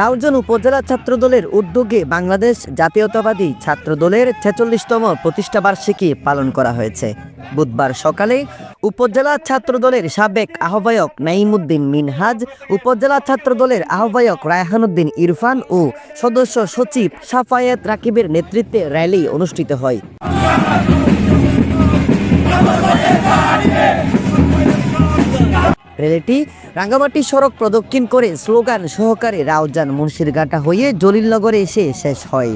রাউজান উপজেলা ছাত্রদলের উদ্যোগে বাংলাদেশ জাতীয়তাবাদী ছাত্রদলের ছেচল্লিশতম প্রতিষ্ঠাবার্ষিকী পালন করা হয়েছে। বুধবার সকালে উপজেলা ছাত্রদলের সাবেক আহ্বায়ক নাইমুদ্দিন মিনহাজ, উপজেলা ছাত্রদলের আহ্বায়ক রায়হানুদ্দিন ইরফান ও সদস্য সচিব সাফায়েত রাকিবের নেতৃত্বে র্যালি অনুষ্ঠিত হয়। রেলিটি রাঙ্গামাটি সড়ক প্রদক্ষিণ করে স্লোগান সহকারে রাউজান মুন্সিরঘাটা হয়ে জলিলনগরে এসে শেষ হয়।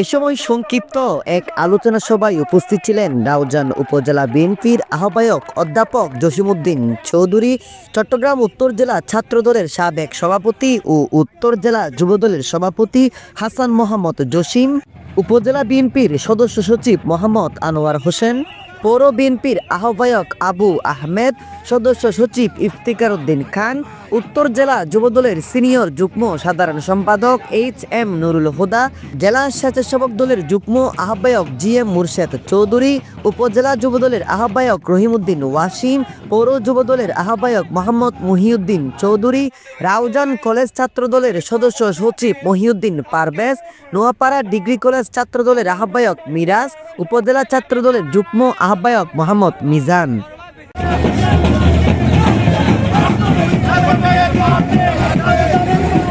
এ সময় সংক্ষিপ্ত এক আলোচনা সভায় উপস্থিত ছিলেন রাউজান উপজেলা বিএনপির আহ্বায়ক অধ্যাপক জসিমউদ্দিন চৌধুরী, চট্টগ্রাম উত্তর জেলা ছাত্রদলের সাবেক সভাপতি ও উত্তর জেলা যুবদলের সভাপতি হাসান মোহাম্মদ জসিম উপজেলা বিএনপির সদস্য সচিব মোহাম্মদ আনোয়ার হোসেন পৌর বিএনপির আহ্বায়ক আবু আহমেদ, সদস্য সচিব ইফতিকার উদ্দিন খান, উত্তর জেলা যুবদলের সিনিয়র যুগ্ম সাধারণ সম্পাদক এইচ এম নুরুল হুদা, জেলা স্বেচ্ছাসেবক দলের যুগ্ম আহ্বায়ক জি এম মুর্শেদ চৌধুরী, উপজেলা যুবদলের আহ্বায়ক রহিমউদ্দিন ওয়াসিম, পৌর যুবদলের আহ্বায়ক মোহাম্মদ মহিউদ্দিন চৌধুরী, রাউজান কলেজ ছাত্র দলের সদস্য সচিব মহিউদ্দিন পারভেজ, নোয়াপাড়া ডিগ্রি কলেজ ছাত্র দলের আহ্বায়ক মিরাজ, উপজেলা ছাত্র দলের যুগ্ম আহ্বায়ক মোহাম্মদ মিজান।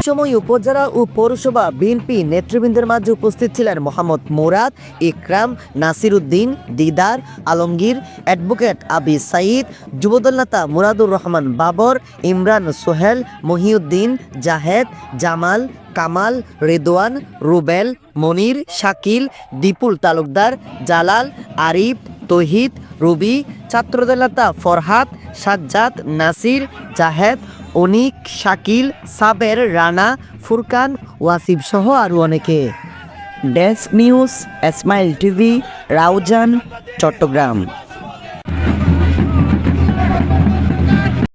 সময় উপজেলা ও পৌরসভা বিএনপি নেতৃবৃন্দের মাঝে উপস্থিত ছিলেন মোহাম্মদ মোরাদ ইকরাম নাসির উদ্দিন দিদার, আলমগীর, অ্যাডভোকেট আবি সাইদ যুবদল নেতা মুরাদুর রহমান বাবর, ইমরান সোহেল, মহিউদ্দিন, জাহেদ, জামাল, কামাল রেদোয়ান রুবেল, মনির, শাকিল, দীপুল তালুকদার, জালাল, আরিফ তহিদ, রবি, ছাত্রদলতা, ফরহাদ, সাজ্জাদ, নাসির, জাহেদ, অনিক, শাকিল, সাবের, রানা, ফুরকান, ওয়াসিফ সহ আরও অনেকে। Desk news, Ismail TV, Raozan, Chattogram.